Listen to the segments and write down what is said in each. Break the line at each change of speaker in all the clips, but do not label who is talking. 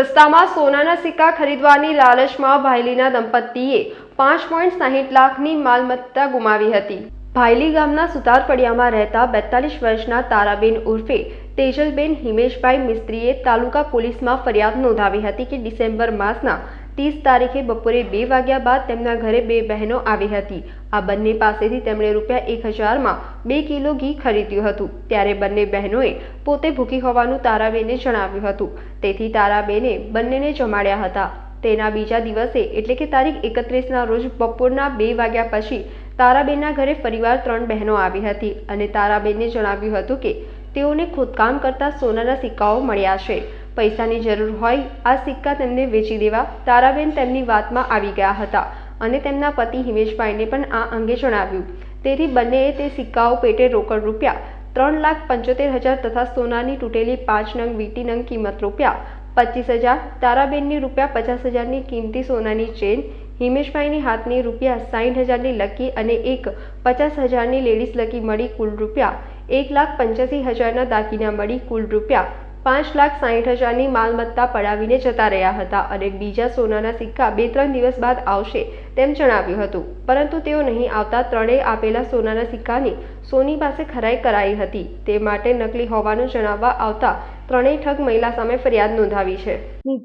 સસ્તામાં સોનાના સિક્કા ખરીદવાની લાલચમાં ભાયલીના દંપતીએ પાંચ પોઈન્ટ સાહીઠ લાખની માલમત્તા ગુમાવી હતી. ભાયલી ગામના સુતાર ફળિયામાં રહેતા બેતાલીસ વર્ષના તારાબેન ઉર્ફે તેજલબેન હિમેશભાઈ મિસ્ત્રીએ તાલુકા પોલીસમાં ફરિયાદ નોંધાવી હતી કે ડિસેમ્બર માસના ત્રીસ તારીખે બપોરે બે વાગ્યા બાદ તેમના ઘરે બે બહેનો આવી હતી. આ બંને પાસેથી તેમણે રૂપિયા એક હજારમાં બે કિલો ઘી ખરીદ્યું હતું. ત્યારે બંને બહેનોએ પોતે ભૂખી હોવાનું તારાબેને જણાવ્યું હતું. તેથી તારાબેને બંનેને જમાડ્યા હતા. તેના બીજા દિવસે, એટલે કે તારીખ એકત્રીસના રોજ બપોરના બે વાગ્યા પછી, તારાબેનના ઘરે ફરીવાર ત્રણ બહેનો આવી હતી. અને તારાબેને જણાવ્યું હતું કે, તેઓને ખોદકામ કરતા સોનાના સિક્કાઓ મળ્યા છે. પૈસાની જરૂર હોય, આ સિક્કા તેમને વેચી દેવા તારાબેન તેમની વાતમાં આવી ગયા હતા અને તેમના પતિ હિમેશભાઈને પણ આ અંગે જણાવ્યું. તેથી બંનેએ તે સિક્કાઓ પેટે રોકડ રૂપિયા ત્રણ લાખ પંચોતેર હજાર તથા સોનાની તૂટેલી પાંચ નંગ વીટી નંગ કિંમત રૂપિયા, પચીસ હજાર તારાબેનની રૂપિયા પચાસ હજારની કિંમતી સોનાની ચેન, હિમેશભાઈની હાથની રૂપિયા સાઠ હજારની લકી અને એક પચાસ હજારની લેડીઝ લકી મળી કુલ રૂપિયા એક લાખ પંચ્યાસી હજારના દાગીના મળી કુલ રૂપિયા પાંચ લાખ સાઠ હજારની માલમત્તા પડાવીને જતા રહ્યા હતા અને બીજા સોનાના સિક્કા બે ત્રણ દિવસ બાદ આવશે તેમ જણાવ્યું હતું. પરંતુ તેઓ નહીં આવતા ત્રણેય આપેલા સોનાના સિક્કાની સોની પાસે ખરાઈ કરાઈ હતી. તે માટે નકલી હોવાનું જણાવવા આવતા ત્રણેય ઠગ મહિલા સામે ફરિયાદ નોંધાવી છે.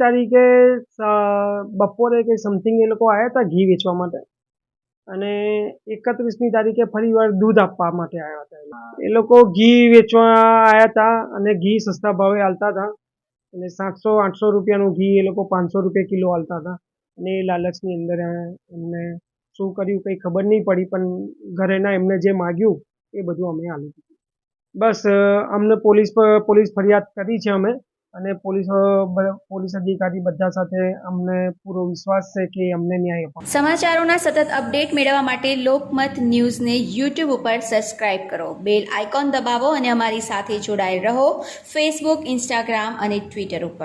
તારીખે બપોરે કે સમથિંગ એ લોકો આવ્યા હતા ઘી વેચવા માટે? અને એકત્રીસમી તારીખે ફરીવાર દૂધ આપવા માટે આવ્યા હતા એ લોકો ઘી વેચવા આવ્યા હતા અને ઘી સસ્તા ભાવે હાલતા હતા. અને સાતસો, આઠસો રૂપિયાનું ઘી એ લોકો પાંચસો રૂપિયા કિલો હાલતા હતા. અને એ લાલચની અંદર એમને શું કર્યું કંઈ ખબર નહીં પડી, પણ ઘરેના એમને જે માગ્યું એ બધું અમે આલી દીધું. બસ અમને પોલીસ પોલીસ ફરિયાદ કરી છે અમે. અને પોલીસ પોલીસ અધિકારી બધા સાથે અમને પૂરો વિશ્વાસ છે કે અમને ન્યાય અપાવશે
સમાચારોના સતત અપડેટ મેળવવા માટે લોકમત ન્યૂઝને યુટ્યુબ ઉપર સબસ્ક્રાઇબ કરો. બેલ આઇકોન દબાવો અને અમારી સાથે જોડાયેલ રહો. ફેસબુક ઇન્સ્ટાગ્રામ અને ટ્વિટર ઉપર.